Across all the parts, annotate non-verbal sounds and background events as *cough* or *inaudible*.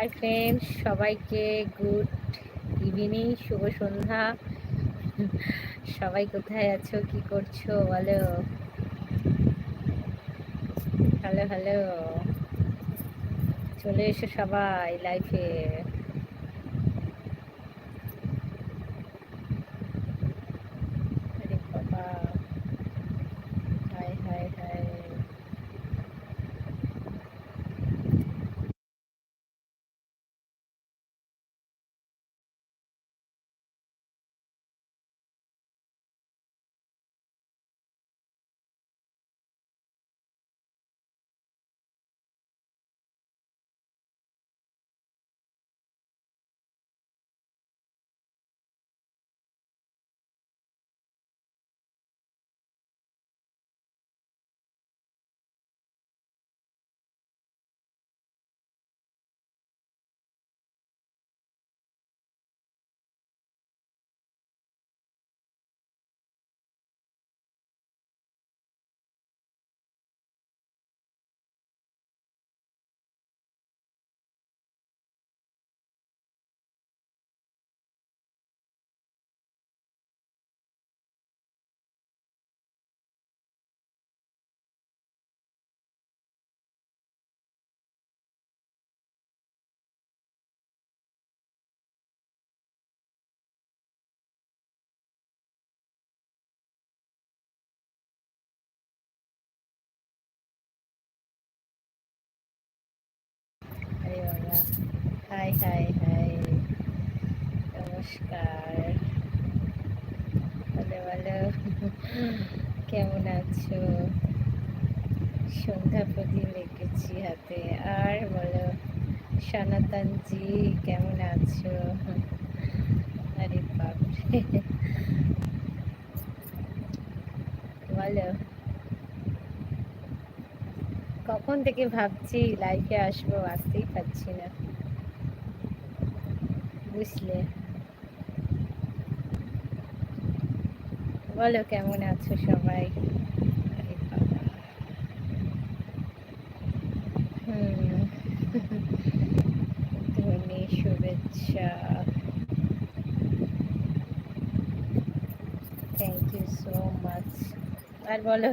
High friends সবাইকে good evening শুভ সন্ধ্যা। সবাই কোথায় আছো? কি করছ? বলো। হ্যালো হ্যালো চলে এসো সবাই লাইফে বাবা হাই হাই হাই বাবা হাই হাই হাই। নমস্কার। ভালো ভালো কেমন আছো? সন্ধ্যা প্রদীপ রেখেছি হাতে। আর বলো, সনাতনজি, কেমন আছো? আরে বাপরে। বলো। কখন থেকে ভাবছি লাইফে আসব আসতেই পারছি না। বুঝলে? বলো, কেমন আছো সবাই? শুভেচ্ছা। থ্যাংক ইউ সো মাচ আর বলো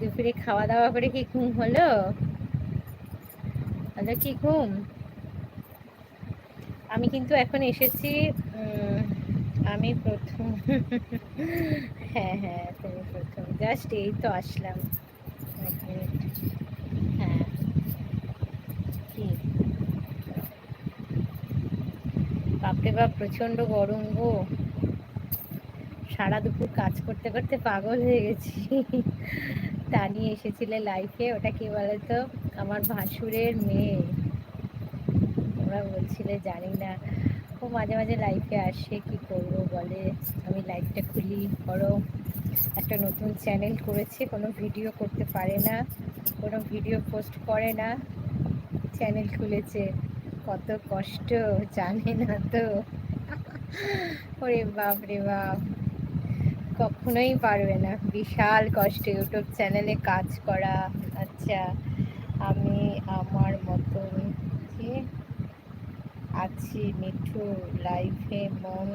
দুপুরে খাওয়া দাওয়া করে কি ঘুম হলো? হলো কি ঘুম? আমি কিন্তু এখন এসেছি আমি প্রথম *laughs* হ্যাঁ হ্যাঁ তুমি প্রথম। জাস্ট এই তো আসলাম। হ্যাঁ। বাপরে বাপ প্রচণ্ড গরম গো। সারা দুপুর কাজ করতে করতে পাগল হয়ে গেছি। তা নিয়ে এসেছিলে লাইফে ওটা কি বলতো আমার ভাসুরের মেয়ে। তোমরা বলছিলে, জানি না। ও মাঝে মাঝে লাইফে আসে, কি করব বলে? আমি লাইফটা খুলি, করো। একটা নতুন চ্যানেল করেছে, কোনো ভিডিও করতে পারে না, কোনো ভিডিও পোস্ট করে না চ্যানেল খুলেছে। কত কষ্ট, জানে না তো। ওরে বাপ রে বাপ। কখনোই পারবে না। বিশাল কষ্ট ইউটিউব চ্যানেলে কাজ করা। আচ্ছা আমি আমার মতন যে আছি মিঠু লাইফে, মন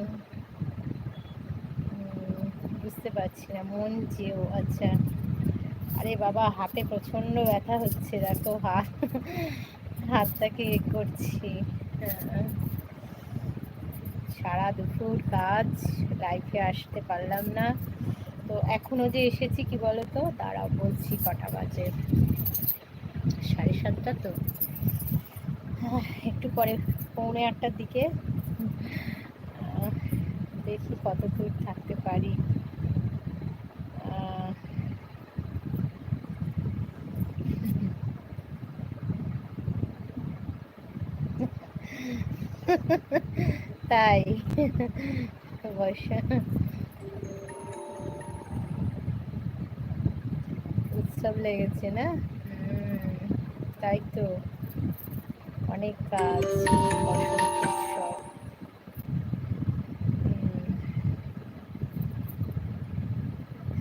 বুঝতে পারছি না, মন যেও আচ্ছা। আরে বাবা, হাতে প্রচণ্ড ব্যথা হচ্ছে, দেখো, হাত, হাতটাকে করছি। হ্যাঁ। সারা দুপুর কাজ লাইফে আসতে পারলাম না। তো এখনও যে এসেছি কি বলতো? দাঁড়াও বলছি কটা বাজে? সাড়ে সাতটা তো। একটু পরে পৌনে আটটার দিকে। দেখি কত দূর থাকতে পারি। আহ, *laughs* তাই। বসা উৎসব লেগেছে না? তাই তো। অনেক কাজ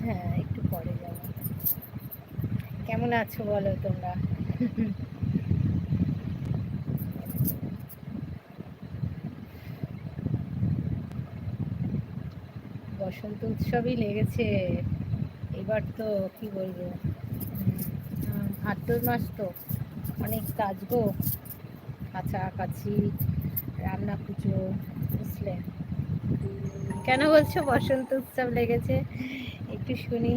হ্যাঁ একটু পরে যাব। কেমন আছো বলো তোমরা? বসন্ত উৎসবই লেগেছে। এবার তো কি বলব? ভাদ্র মাস তো অনেক কাজ গো। কাছাকাছি রান্না পুজো, বুঝলে? কেন বলছো? বসন্ত উৎসব লেগেছে। একটু শুনি।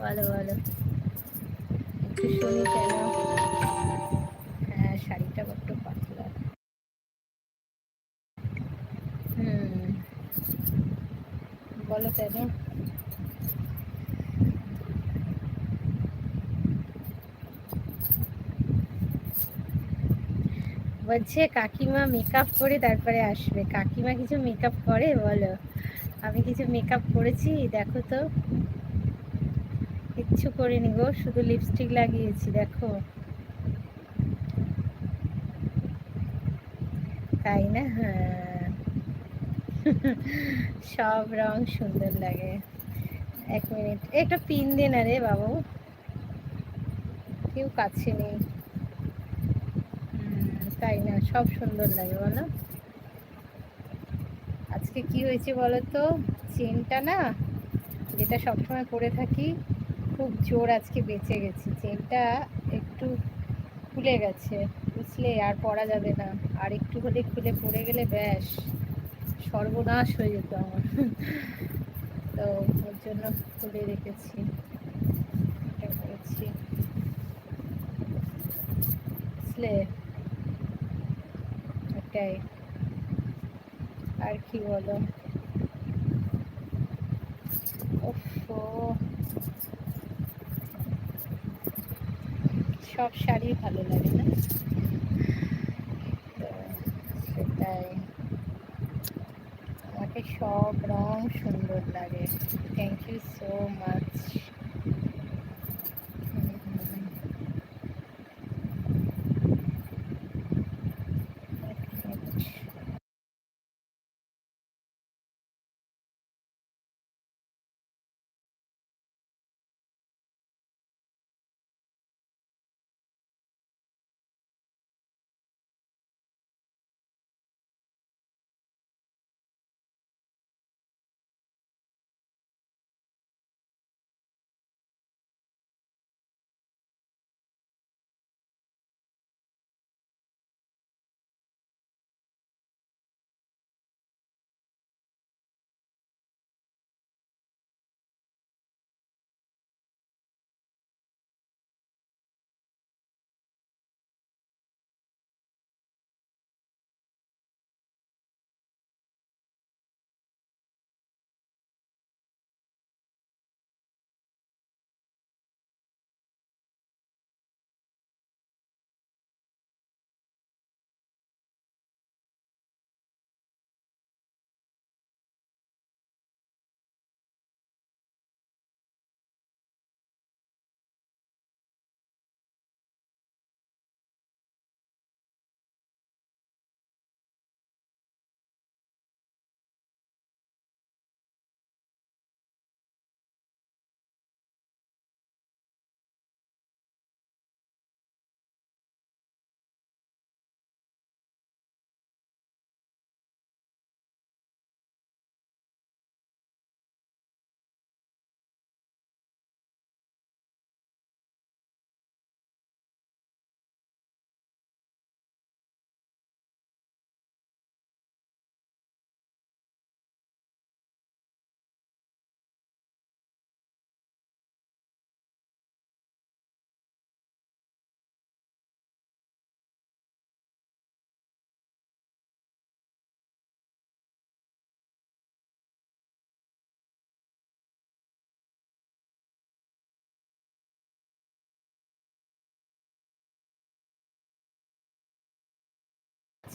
বলো বলো। একটু শুনি কেন? হ্যাঁ শাড়িটা বড্ড পাতলা হুম বলো কেন বলছে, কাকিমা মেকআপ করে তারপরে আসবে। কাকিমা কিছু মেকআপ করে, বলো। আমি কিছু মেকআপ করেছি, দেখো তো। কিচ্ছু করিনি গো, শুধু লিপস্টিক লাগিয়েছি, দেখো। তাই না? হ্যাঁ। *laughs* সব রং সুন্দর লাগে। এক মিনিট। একটা পিন দে না রে বাবু। কেউ কাছে নেই। তাই না? সব সুন্দর লাগে, বলো। আজকে কি হয়েছে বলো তো? চেনটা না, যেটা সবসময় পরে থাকি, খুব জোর আজকে বেঁচে গেছি। চেনটা একটু খুলে গেছে, বুঝলে? আর পরা যাবে না। আর একটু হলে খুলে, পড়ে গেলে ব্যাস। সর্বনাশ হয়ে যেত আমার। তো ওর জন্য খুলে রেখেছি। এটা করেছি। এটাই আর কি বলো? সব শাড়ি ভালো লাগে না? সেটাই। আমাকে সব রং সুন্দর লাগে। থ্যাংক ইউ সো মাচ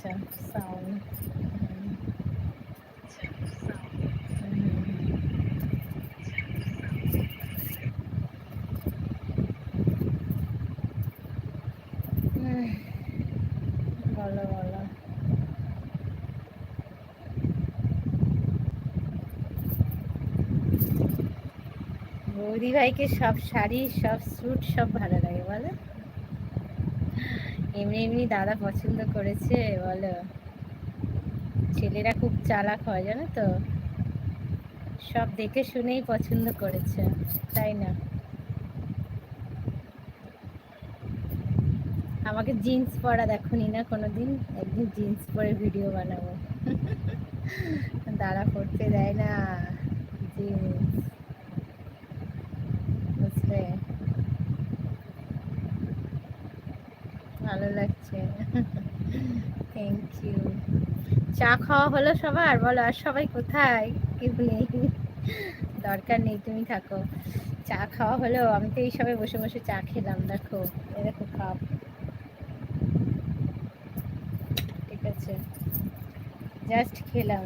বৌদি ভাইকে সব শাড়ি সব স্যুট সব ভালো লাগে বলো। এমনি এমনি দাদা পছন্দ করেছে, বলো। ছেলেরা খুব চালাক হয়, জানো তো? সব দেখে শুনেই পছন্দ করেছে, তাই না? আমাকে জিন্স পরা দেখনি না কোনোদিন? একদিন জিন্স পরে ভিডিও বানাবো। দাঁড়া পড়তে দেয় না। জিন্স বুঝলে লাগছে। *laughs* থ্যাংক ইউ চা খাওয়া হলো সবার? বলো, আর সবাই কোথায়? কেউ নেই। *laughs* দরকার নেই, তুমি থাকো। চা খাওয়া হলো, আমি তো এই সবাই বসে বসে চা খেলাম, দেখো। দেখো কাপ ঠিক আছে। জাস্ট খেলাম।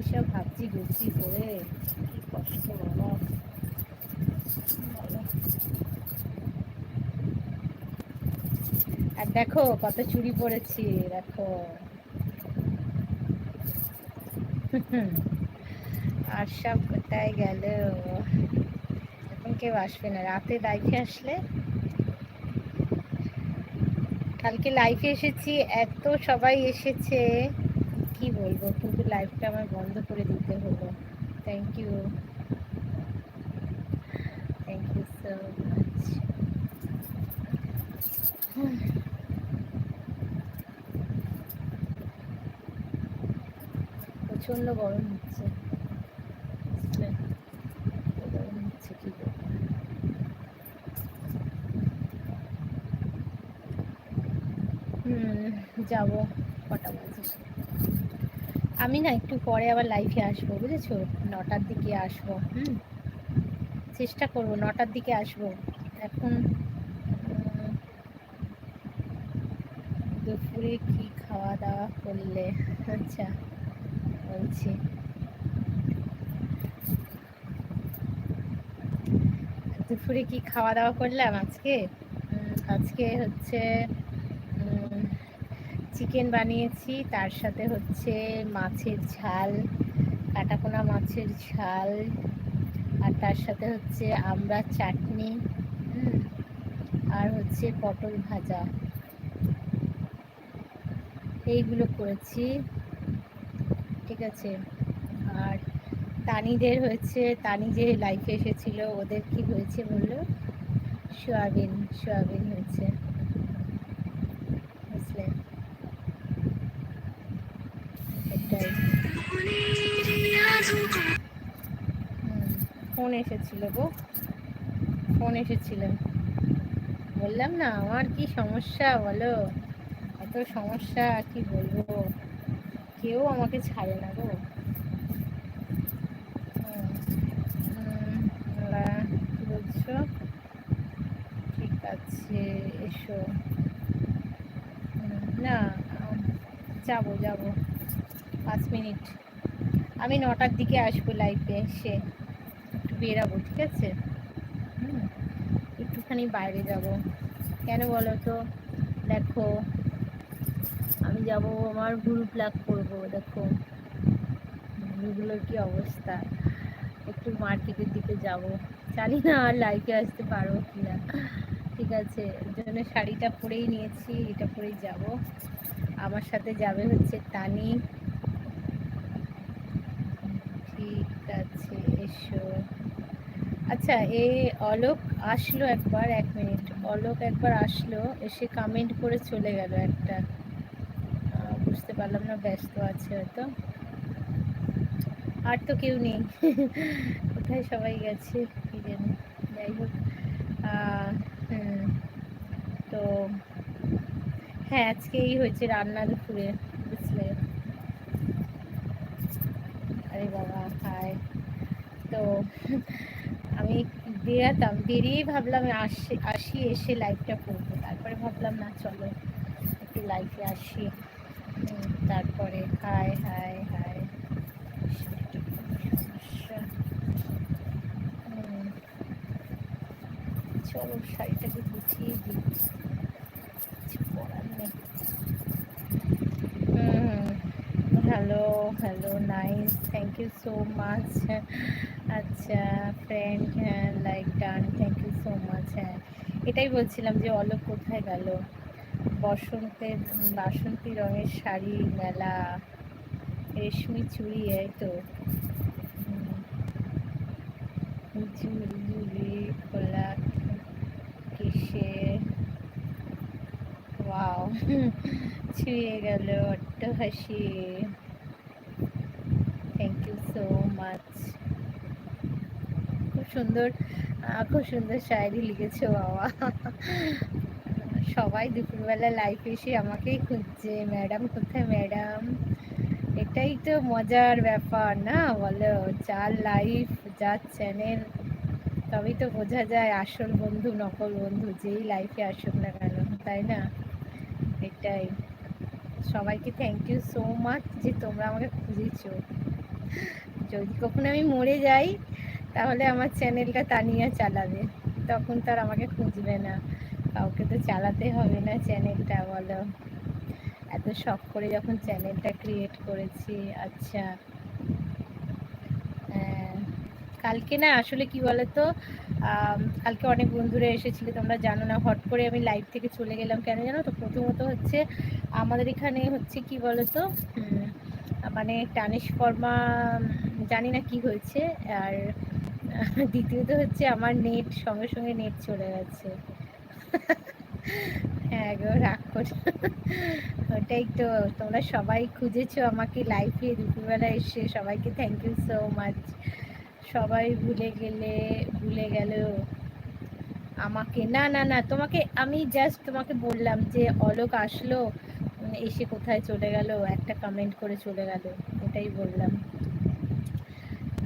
এসব ভাবছি গুছি করে কি কষ্ট, বাবা। আর দেখো, কত চুড়ি পরেছি, দেখো। আর সব কোথায় গেল? এখন কেউ আসবে না, রাতে লাইফে আসলে। কালকে লাইফে এসেছি, এত সবাই এসেছে। কি বলব কিন্তু লাইফটা আমার বন্ধ করে দিতে হলো। Thank you thank you so much প্রচণ্ড গরম হচ্ছে? গরম হচ্ছে কি। হুম, যাব কটা বাজে। আমি না একটু পরে আবার লাইফে আসব, বুঝেছ? নটার দিকে আসব, হুম? চেষ্টা করব, নটার দিকে আসব। এখন দুপুরে কি খাওয়া দাওয়া করলে? আচ্ছা। বলছি। দুপুরে কি খাওয়া দাওয়া করলাম আজকে? আজকে হচ্ছে চিকেন বানিয়েছি, তার সাথে হচ্ছে মাছের ঝাল, কাটাপোনা মাছের ঝাল, আর তার সাথে হচ্ছে আমরা চাটনি আর হচ্ছে পটল ভাজা। এইগুলো করেছি। ঠিক আছে আর তানিদের হয়েছে, তানি যে লাইফে এসেছিল, ওদের কি হয়েছে বলল? সোয়াবিন সোয়াবিন হয়েছে। বুঝলে? এটাই। ফোন এসেছিল গো। ফোন এসেছিল। বললাম না, আমার কি সমস্যা বলো? এত সমস্যা কি বলব? কেউ আমাকে ছাড়ে না গো। বলছো? ঠিক আছে, এসো। না যাব যাব। পাঁচ মিনিট। আমি নটার দিকে আসব লাইফে এসে। একটু বেরাবো, ঠিক আছে? একটুখানি বাইরে যাব। কেন বলো তো? দেখো আমি যাব, আমার ভুল প্লাগ করব, দেখো। ভুলগুলোর কি অবস্থা? একটু মার্কেটের দিকে যাব। জানি না আর লাইফে আসতে পারব কিনা। ঠিক আছে জন্য শাড়িটা পরেই নিয়েছি, এটা পরেই যাব। আমার সাথে যাবে হচ্ছে তানি। ঠিক আছে, এসো। আচ্ছা এ অলোক আসলো একবার, এক মিনিট। অলোক একবার আসলো, এসে কমেন্ট করে চলে গেল একটা। বুঝতে পারলাম না, ব্যস্ত আছে হয়তো। আর তো কেউ নেই। *laughs* কোথায় সবাই গেছে, কি জানি। যাই হোক তো হ্যাঁ আজকে এই হয়েছে রান্না দুপুরে, বুঝলে? আরে বাবা হাই তো আমি বেরাতাম, বেরিয়েই ভাবলাম আসি আসি, এসে লাইভটা করব। তারপরে ভাবলাম না, চলো, একটু লাইভে আসি। তারপরে হাই সমস্যা হুম, চলো শাড়িটাকে গুছিয়ে দিই। কিছু করার নেই। Hello hello nice thank you so much আচ্ছা ফ্রেন্ড হ্যাঁ like done thank you so much হ্যাঁ। এটাই বলছিলাম যে অলোক কোথায় গেল? বসন্তের বাসন্তী রঙের শাড়ি, মেলা, রেশমি চুড়ি, এই তো। খোলা কিসে ওয়াও, ছুঁয়ে গেল অট্ট হাসি থ্যাংক ইউ সো মাচ খুব সুন্দর খুব সুন্দর শায়রি লিখেছো বাবা। সবাই দুপুরবেলা লাইফ এসে আমাকেই খুঁজছে, ম্যাডাম, কোথায় ম্যাডাম? এটাই তো মজার ব্যাপার, না? বলো, যার লাইফ যার চ্যানেল তবেই তো বোঝা যায় আসল বন্ধু, নকল বন্ধু, যেই লাইফে আসুক না কেন, তাই না? এটাই। সবাইকে থ্যাংক ইউ সো মাচ যে তোমরা আমাকে খুঁজেছো। যদি কখনো আমি মরে যাই, তাহলে আমার চ্যানেলটা তানিয়া চালাবে। তখন তো আর আমাকে খুঁজবে না। কাউকে তো চালাতে হবে না চ্যানেলটা বলো। এত শখ করে যখন চ্যানেলটা ক্রিয়েট করেছি আচ্ছা। হ্যাঁ, কালকে না আসলে কি বলতো কালকে অনেক বন্ধুরা এসেছিল তোমরা জানো না হট করে আমি লাইভ থেকে চলে গেলাম কেন জানো তো? প্রথমত হচ্ছে আমাদের এখানে হচ্ছে কি বলতো মানে ট্রান্সফর্মা জানি না কি হয়েছে আর দ্বিতীয়ত হচ্ছে আমার নেট সঙ্গে সঙ্গে নেট চলে গেছে। হ্যাঁ গো, রাগ করে। ওটাই তো, তোমরা সবাই খুঁজেছো আমাকে লাইফে দুপুরবেলা এসে সবাইকে থ্যাংক ইউ সো মাচ সবাই ভুলে গেলে, ভুলে গেল। আমাকে, না না না, তোমাকে আমি জাস্ট তোমাকে বললাম যে অলোক আসলো এসে কোথায় চলে গেল, একটা কমেন্ট করে চলে গেল এটাই বললাম।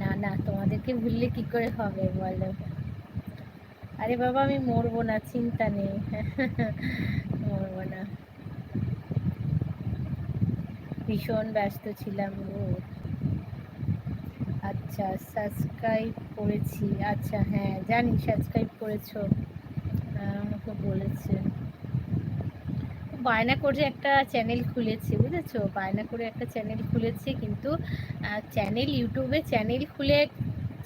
না না, তোমাদেরকে ভুললে কি করে হবে বলো? আরে বাবা, আমি মরবো না, চিন্তা নেই। মরবো না। ভীষণ ব্যস্ত ছিলাম গো। আচ্ছা সাবস্ক্রাইব করেছি। আচ্ছা হ্যাঁ জানি সাবস্ক্রাইব করেছ। আমাকে বলেছে। বায়না করে একটা চ্যানেল খুলেছে, বুঝেছ? বায়না করে একটা চ্যানেল খুলেছে, কিন্তু চ্যানেল ইউটিউবে চ্যানেল খুলে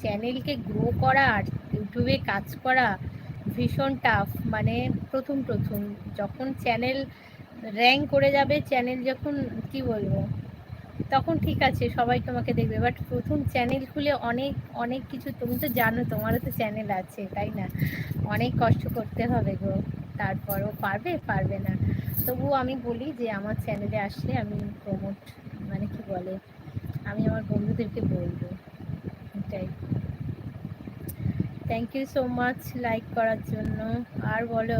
চ্যানেলকে গ্রো করা আর ইউটিউবে কাজ করা ভীষণ টাফ মানে প্রথম প্রথম। যখন চ্যানেল র্যাঙ্ক করে যাবে চ্যানেল যখন, কি বলব? তখন ঠিক আছে, সবাই তোমাকে দেখবে। বাট প্রথম চ্যানেল খুলে অনেক অনেক কিছু, তুমি তো জানো, তোমারও তো চ্যানেল আছে, তাই না? অনেক কষ্ট করতে হবে গো। তারপরও পারবে পারবে না। তবুও আমি বলি যে, আমার চ্যানেলে আসলে আমি প্রমোট মানে কি বলে? আমি আমার বন্ধুদেরকে বলব। এটাই। Thank you so much like করার জন্য। আর বলো।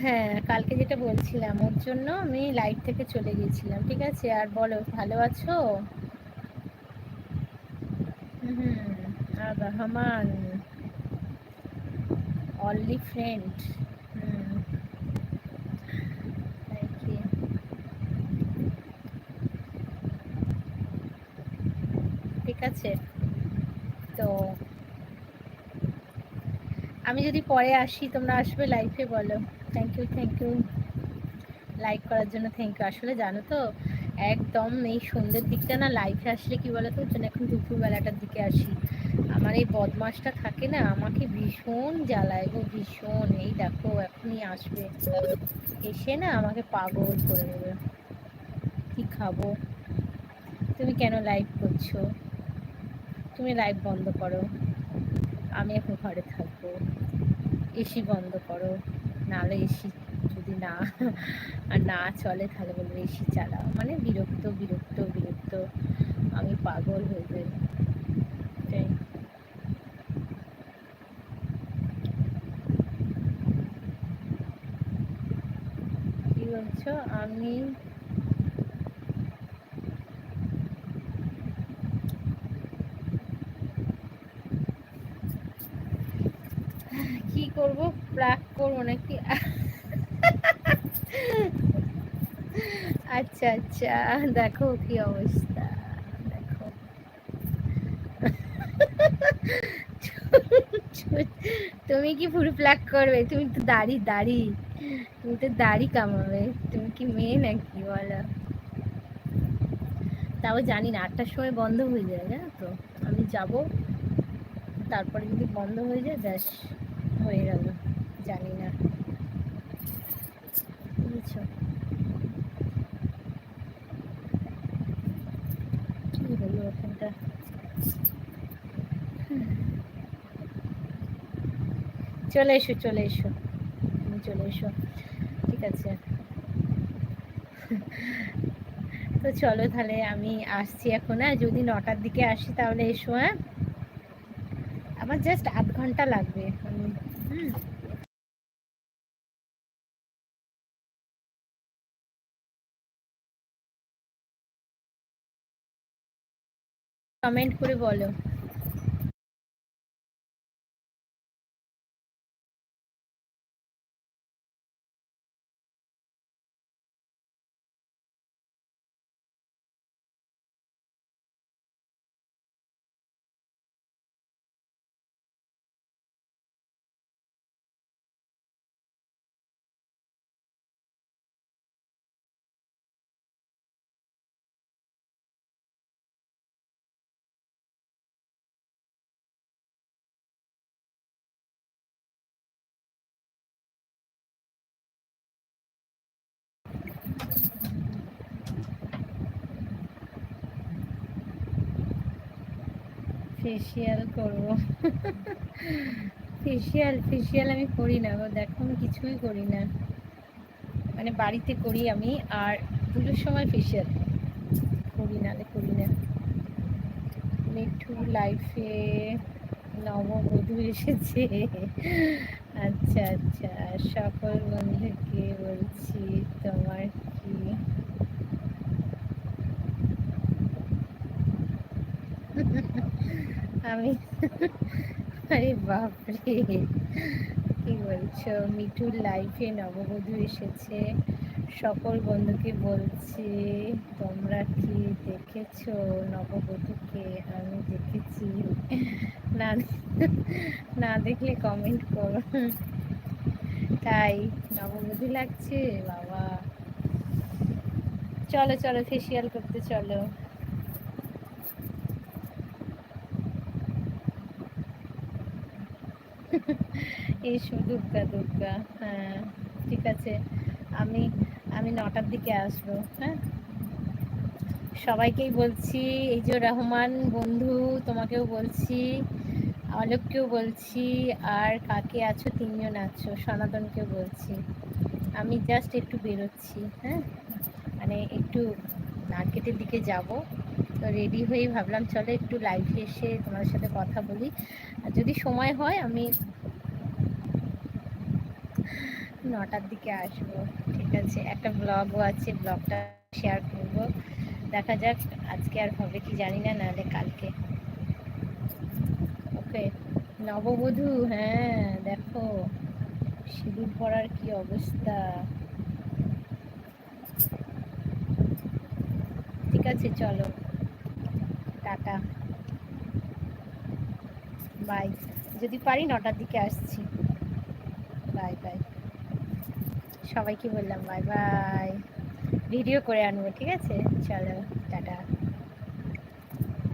হ্যাঁ কালকে যেটা বলছিলাম, ওর জন্য আমি লাইট থেকে চলে গিয়েছিলাম, ঠিক আছে? আর বলো, ভালো আছো? হুম আর রহমান অনলি ফ্রেন্ড ঠিক আছে তো আমি যদি পরে আসি, তোমরা আসবে লাইফে বলো। Thank you thank you like করার জন্য থ্যাংক ইউ আসলে জানো তো, একদম এই সন্ধ্যের দিকটা না লাইফে আসলে কি বলো তো জন্য এখন দুপুরবেলাটার দিকে আসি। আমার এই বদমাসটা থাকে না, আমাকে ভীষণ জ্বালায় গো, ভীষণ। এই দেখো, এখনই আসবে। এসে না আমাকে পাগল করে দেবে। কি খাব? তুমি কেন লাইভ করছ? তুমি লাইভ বন্ধ করো। আমি এখন ঘরে থাকব। এসি বন্ধ করো। নাহলে এসি যদি না, আর না চলে তাহলে বলব এসি চালাও। মানে বিরক্ত বিরক্ত বিরক্ত। আমি পাগল হয়ে যাই। আমি কি করব প্রাক করব নাকি আচ্ছা আচ্ছা। দেখো কি অবস্থা। দেখো। তুমি কি পুরো প্লাক করবে? তুমি তো দাড়ি দাড়ি। তুমি তো দাড়ি কামাবে। তুমি কি মেয়ে নাকি, বলো? তাও জানি না, আটটার সময় বন্ধ হয়ে যায়, জানো তো? আমি যাব। তারপরে যদি বন্ধ হয়ে যায়, ব্যাস, হয়ে গেল। জানি না। বুঝেছ? কি হলো ওখানটা চলে এসো চলে এসো। চলে এসো। ঠিক আছে। তো চলো তাহলে আমি আসছি এখন হ্যাঁ? যদি নটার দিকে আসি তাহলে এসো হ্যাঁ? আমার জাস্ট আধ ঘণ্টা লাগবে। কমেন্ট করে বলো ফেসিয়াল করব। ফেসিয়াল ফেসিয়াল আমি করি না গো দেখো আমি কিছুই করি না। মানে বাড়িতে করি আমি, আর পুজোর সময় ফেসিয়াল করি না করি না। মিঠু লাইফে নববধূ এসেছে। আচ্ছা আচ্ছা সকল বন্ধুকে বলছি তোমার কি আমি। আরে বাপরে। কি বলছো? মিঠুর লাইফে নববধূ এসেছে। সকল বন্ধুকে বলছি, তোমরা কি দেখেছ নববধূকে? আমি দেখেছি। না না দেখলে কমেন্ট করো। তাই নববধূ লাগছে, বাবা। চলো চলো ফেসিয়াল করতে চলো। এসো দুর্গা দুর্গা হ্যাঁ ঠিক আছে। আমি আমি নটার দিকে আসব হ্যাঁ? সবাইকেই বলছি, এই যে রহমান বন্ধু, তোমাকেও বলছি অলোককেও বলছি, আর কাকে আছো, তিনজন আছো, সনাতনকেও বলছি। আমি জাস্ট একটু বেরোচ্ছি হ্যাঁ? মানে একটু মার্কেটের দিকে যাব, তো রেডি হয়েই ভাবলাম, চলো একটু লাইভে এসে তোমার সাথে কথা বলি। আর যদি সময় হয়, আমি নটার দিকে আসব, ঠিক আছে? একটা ব্লগও আছে ব্লগটা শেয়ার করব। দেখা যাক আজকে আর হবে কি জানি না, নাহলে কালকে। ওকে, নববধূ হ্যাঁ দেখো, সিঁদুর পড়ার কি অবস্থা? ঠিক আছে, চলো। টাটা। বাই যদি পারি নটার দিকে আসছি বাই বাই সবাইকে বললাম বাই বাই। ভিডিও করে আনব ঠিক আছে? চলো।